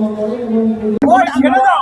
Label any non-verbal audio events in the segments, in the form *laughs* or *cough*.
পরিক্রমা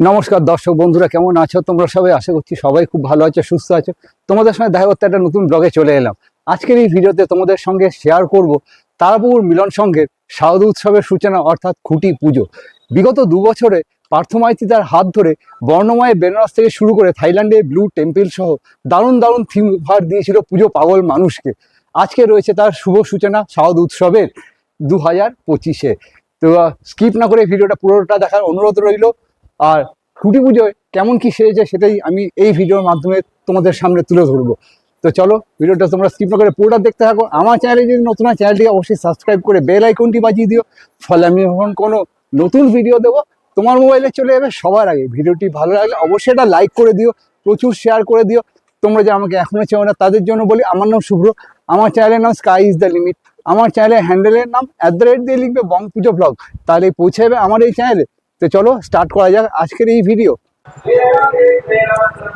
নমস্কার দর্শক বন্ধুরা, কেমন আছো? তোমরা সবাই আশা করছি সবাই খুব ভালো আছো, সুস্থ আছো। তোমাদের সঙ্গে দেখা করতে একটা নতুন ব্লগে চলে এলাম। আজকের এই ভিডিওতে তোমাদের সঙ্গে শেয়ার করব তারাপুর মিলন সংঘের শারদ উৎসবের সূচনা, অর্থাৎ খুঁটি পুজো। বিগত দু বছরে পার্থমাইতি তার হাত ধরে বর্ণময় বেনারস থেকে শুরু করে থাইল্যান্ডে ব্লু টেম্পল সহ দারুণ দারুণ থিম উপহার দিয়েছিল পুজো পাগল মানুষকে। আজকে রয়েছে তার শুভ সূচনা শারদ উৎসবের। দু হাজার পঁচিশে। তো স্কিপ না করে ভিডিওটা পুরোটা দেখার অনুরোধ রইল। আর খুঁটি পুজোয় কেমন কি সেরেছে সেটাই আমি এই ভিডিওর মাধ্যমে তোমাদের সামনে তুলে ধরবো। তো চলো, ভিডিওটা তোমরা স্কিপ না করে পুরোটা দেখতে থাকো। আমার চ্যানেলে যদি নতুন হয় চ্যানেলটিকে অবশ্যই সাবস্ক্রাইব করে বেল আইকনটি বাজিয়ে দিও। ফলে আমি যখন কোনো নতুন ভিডিও দেবো, তোমার মোবাইলে চলে যাবে সবার আগে। ভিডিওটি ভালো লাগলে অবশ্যই এটা লাইক করে দিও, প্রচুর শেয়ার করে দিও। তোমরা যে আমাকে এখনও চেও না, তাদের জন্য বলি, আমার নাম শুভ্র। আমার চ্যানেলের নাম স্কাই ইজ দ্য লিমিট আমার চ্যানেলের হ্যান্ডেলের নাম অ্যাট দ্য রেট দিয়ে লিখবে বং পুজো ব্লগ তাহলে পৌঁছে যাবে আমার এই চ্যানেলে তো চলো স্টার্ট করা যাক আজকের এই ভিডিও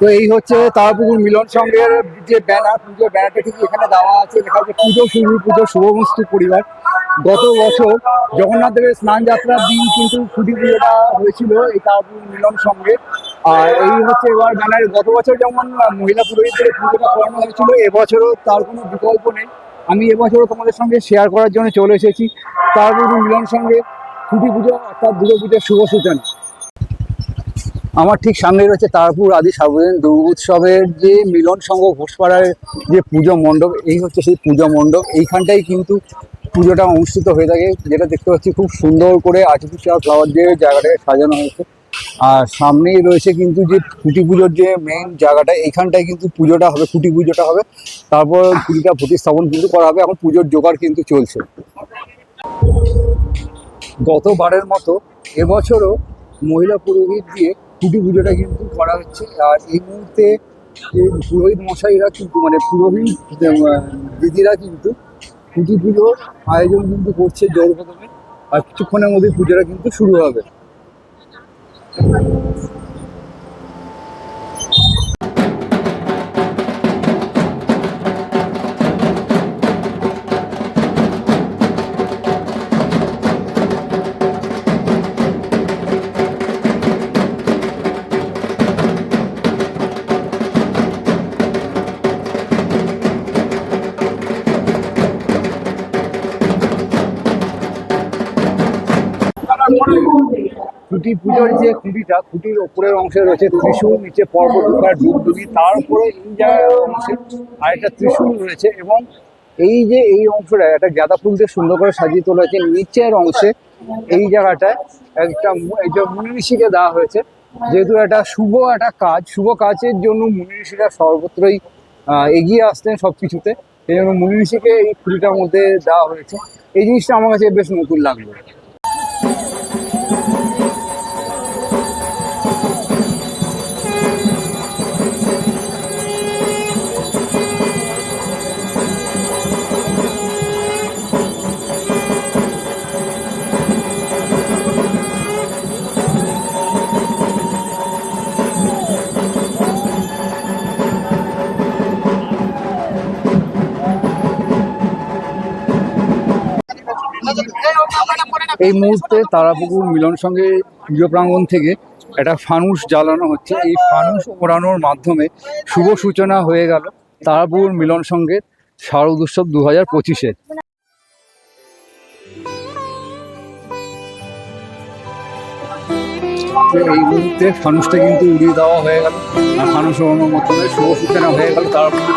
তো এই হচ্ছে তারাপুকুর মিলন সংঘের যে ব্যানার পুজোর ব্যানারটা ঠিক এখানে দেওয়া আছে, লেখা আছে, পুজো শুরু, পুজো শুভমস্তু পরিবার। গত বছর জগন্নাথ দেবের স্নান যাত্রার দিন কিন্তু খুঁটি পুজোটা হয়েছিল এই তারাপুকুর মিলন সংঘে। আর এই হচ্ছে এবার ব্যানার গত বছর যেমন মহিলা পুরোহিতদের পুজোটা করানো হয়েছিল, এবছরও তার কোনো বিকল্প নেই। আমি এবছরও তোমাদের সঙ্গে শেয়ার করার জন্য চলে এসেছি তারাপুকুর মিলন সংঘে। খুঁটি পুজো অর্থাৎ দুর্গা পুজোর শুভ সূচনা। আমার ঠিক সামনে রয়েছে তারপুর আদি সার্বজনীন দুর্গা উৎসবের যে মিলন সংঘ ঘোষপাড়ার যে পুজো মণ্ডপ, এই হচ্ছে সেই পুজো মণ্ডপ। এইখানটাই কিন্তু পুজোটা অনুষ্ঠিত হয়ে থাকে, যেটা দেখতে পাচ্ছি খুব সুন্দর করে আর্টিফিশিয়াল ফ্লাওয়ার দিয়ে জায়গাটাকে সাজানো হয়েছে। আর সামনেই রয়েছে কিন্তু যে খুঁটি পুজোর যে মেন জায়গাটা, এইখানটায় কিন্তু পুজোটা হবে, খুঁটি পুজোটা হবে। তারপর খুঁটিটা প্রতিস্থাপন কিন্তু করা হবে। এখন পুজোর জোগাড় কিন্তু চলছে। গতবারের মতো এবছরও মহিলা পুরোহিত দিয়ে কুটি পুজোটা কিন্তু করা হচ্ছে। আর এই মুহূর্তে পুরোহিত মশাইরা কিন্তু মানে পুরোহিত দিদিরা কিন্তু কুটি পুজোর আয়োজন কিন্তু করছে জোরকদমে আর কিছুক্ষণের মধ্যে পুজোটা কিন্তু শুরু হবে। খুঁটি, পুজোর যে খুঁটিটা, খুঁটির ওপরের অংশে রয়েছে ত্রিশূল, নিচে পর্বত ঢোকার ডুবডুবি, তার উপরে জায়গার অংশে আরেকটা ত্রিশূল রয়েছে এবং এই যে এই অংশটা, একটা গাঁদা ফুল দিয়ে সুন্দর করে সাজিয়ে তোলা হয়েছে, নিচের অংশে এই জায়গাটায় একটা এই মুনি ঋষিকে দেওয়া হয়েছে, যেহেতু একটা শুভ একটা কাজ, শুভ কাজের জন্য মুনি ঋষিরা সর্বত্রই এগিয়ে আসতেন সব কিছুতে সেই জন্য মুনি ঋষিকে এই খুঁটিটার মধ্যে দেওয়া হয়েছে। এই জিনিসটা আমার কাছে বেশ নতুন লাগল। এই মুহূর্তে তারাপুকুর মিলন সঙ্গে পুজো প্রাঙ্গণ থেকে একটা ফানুস জ্বালানো হচ্ছে। এই ফানুস ওড়ানোর মাধ্যমে শুভ সূচনা হয়ে গেল তারাপুকুর মিলন সঙ্গের শারদ উৎসব দু হাজার পঁচিশের এই মুহূর্তে ফানুসটা কিন্তু উড়িয়ে দেওয়া হয়ে গেল। ফানুস ওড়ানোর মাধ্যমে শুভ সূচনা হয়ে গেল তারাপুকুর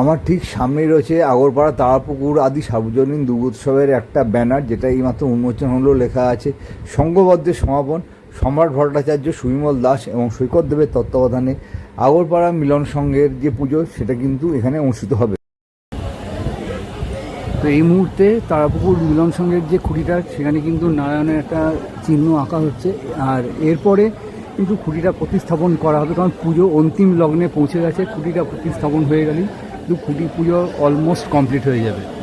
আমার ঠিক সামনেই রয়েছে আগরপাড়া তারাপুকুর আদি সার্বজনীন দুর্গোৎসবের একটা ব্যানার, যেটা এইমাত্র উন্মোচন হলো লেখা আছে, সংঘবদ্ধের সমাপন সম্রাট ভট্টাচার্য, সুবিমল দাস এবং সৈকত দেবের তত্ত্বাবধানে আগরপাড়া মিলন সংঘের যে পুজো, সেটা কিন্তু এখানে অনুষ্ঠিত হবে। তো এই মুহূর্তে তারাপুকুর মিলন সংঘের যে খুঁটিটা, সেখানে কিন্তু নারায়ণের একটা চিহ্ন আঁকা হচ্ছে। আর এরপরে কিন্তু খুঁটিটা প্রতিস্থাপন করা হবে, কারণ পুজো অন্তিম লগ্নে পৌঁছে গেছে, খুঁটিটা প্রতিস্থাপন হয়ে গেলেই। কিন্তু খুঁটি পুজো অলমোস্ট কমপ্লিট হয়ে যাবে।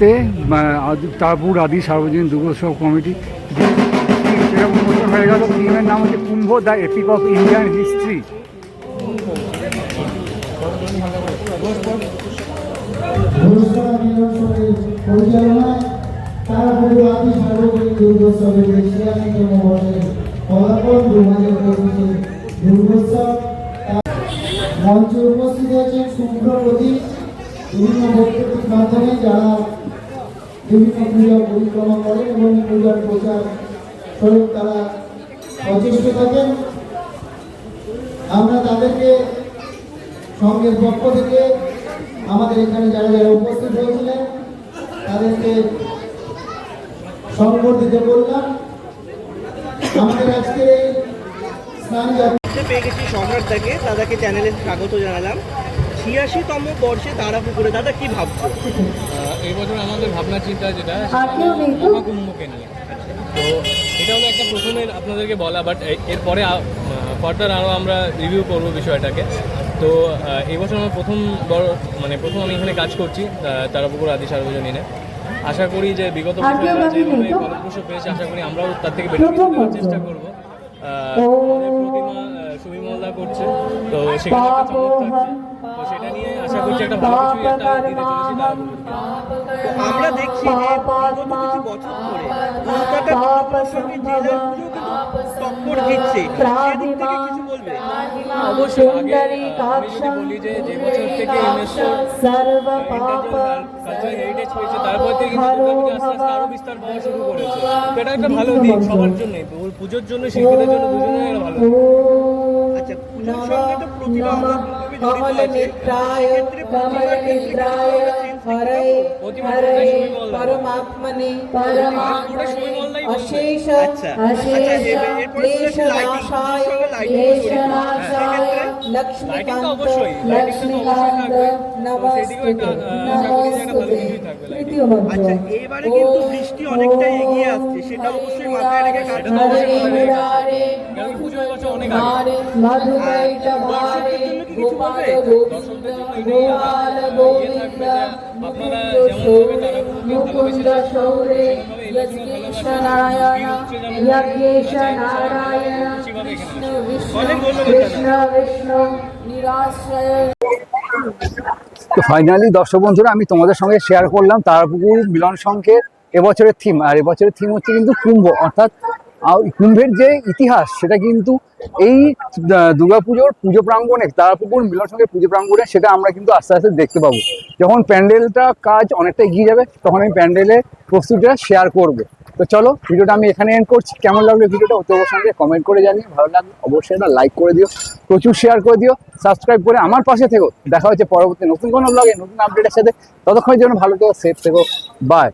এই তারপুর আদি- সার্বজনীন দুর্গোৎসব কমিটি। উন্মোচন হয়ে গেল ফিল্মের নাম হচ্ছে Kumbh the epic of Indian history মঞ্চে উপস্থিত আছেন শুভ্র প্রদীপ। বিভিন্ন বক্তব্যের মাধ্যমে যারা বিভিন্ন পূজা পরিক্রমা করেন এবং পূজার প্রচার স্বরূপ তারা সচেষ্ট থাকেন। আমরা তাদেরকে সঙ্গের পক্ষ থেকে আমাদের এখানে যারা যারা উপস্থিত হয়েছিলেন তাদেরকে সংবর্ধিত করলাম। আমাদের আজকের এই স্নান পেয়ে গেছি সম্রাটদাকে দাদাকে চ্যানেলে স্বাগত জানালাম। ছিয়াশিতম বর্ষে তারা পুকুরে দাদা কি ভাবছ? *laughs* এই বছর আমাদের ভাবনা চিন্তা যেটা? মহাকুম্ভকে নিয়ে। তো এটা হলো একটা প্রথমের আপনাদেরকে বলা বাট এরপরে ফার্দার আরও আমরা রিভিউ করব বিষয়টাকে। তো আহ, এই বছর আমার প্রথম বড় মানে প্রথম আমি এখানে কাজ করছি আহ, তারাপুকুর আদি সার্বজনীনে। আশা করি যে বিগত? ফলপ্রসূ পেয়েছে আশা করি আমরাও তার থেকে দেওয়ার চেষ্টা করব। প্রতিমা সুবিমলদা করছে। তো সেখানে তো সেটা নিয়ে আশা করছি একটা ভালো কিছুই একটা দিতে চলেছি আমরা দেখছি যে বিগত কিছু বছর ধরে কলকাতা সঙ্গে জেলার পুজো কিন্তু টক্কর দিচ্ছে। সেদিক থেকে কিছু বলবে? অবশ্যই আগে আমি যদি বলি যে যে বছর থেকে ইউনেস্কো কালচারাল হেরিটেজ পেয়েছে তারপর থেকে কিন্তু দুর্গাপূজা আস্তে আস্তে আরও বিস্তার পাওয়া শুরু করেছে। এটা একটা ভালো দিক সবার জন্যই পুজোর জন্য শিল্পীদের জন্য ভালো আচ্ছা পুজোর সঙ্গে তো প্রতিমা মহাপ্রভু জড়িত আছে। ক্ষেত্রে হরে হরে পরমাত্মনে পরমাত্মনে অশেষ অশেষ ক্লেশনাশায় ক্লেশনাশায় এবারে বৃষ্টি অনেকটা এগিয়ে আসছে সেটা অবশ্যই মাথায় মুকুন্দ সৌরে যজ্ঞেশ নারায়ণ যজ্ঞেশ নারায়ণ বিষ্ণু বিষ্ণু কৃষ্ণ বিষ্ণু নিরাশ্রয়। তো ফাইনালি দর্শক বন্ধুরা আমি তোমাদের সঙ্গে শেয়ার করলাম তারাপুকুর মিলন সংঘের এবছরের থিম আর এবছরের থিম হচ্ছে কিন্তু কুম্ভ অর্থাৎ কুম্ভের যে ইতিহাস সেটা কিন্তু এই আহ, দুর্গাপুজোর পুজো প্রাঙ্গণে তারাপুকুর মিলন সঙ্গে পুজো প্রাঙ্গণে সেটা আমরা কিন্তু আস্তে আস্তে দেখতে পাবো। যখন প্যান্ডেলটা কাজ অনেকটা এগিয়ে যাবে তখন আমি প্যান্ডেলের প্রস্তুতিটা শেয়ার করব। তো চলো ভিডিওটা আমি এখানে এন্ড করছি। কেমন লাগল ভিডিওটা অতি অবশ্যই কমেন্ট করে জানিয়ে ভালো লাগল অবশ্যই একটা লাইক করে দিও। প্রচুর শেয়ার করে দিও। সাবস্ক্রাইব করে আমার পাশে থেকো। দেখা হচ্ছে পরবর্তী নতুন কোনো ব্লগে নতুন আপডেটের সাথে। ততক্ষণের জন্য ভালো থেকো সেফ থেকো। বাই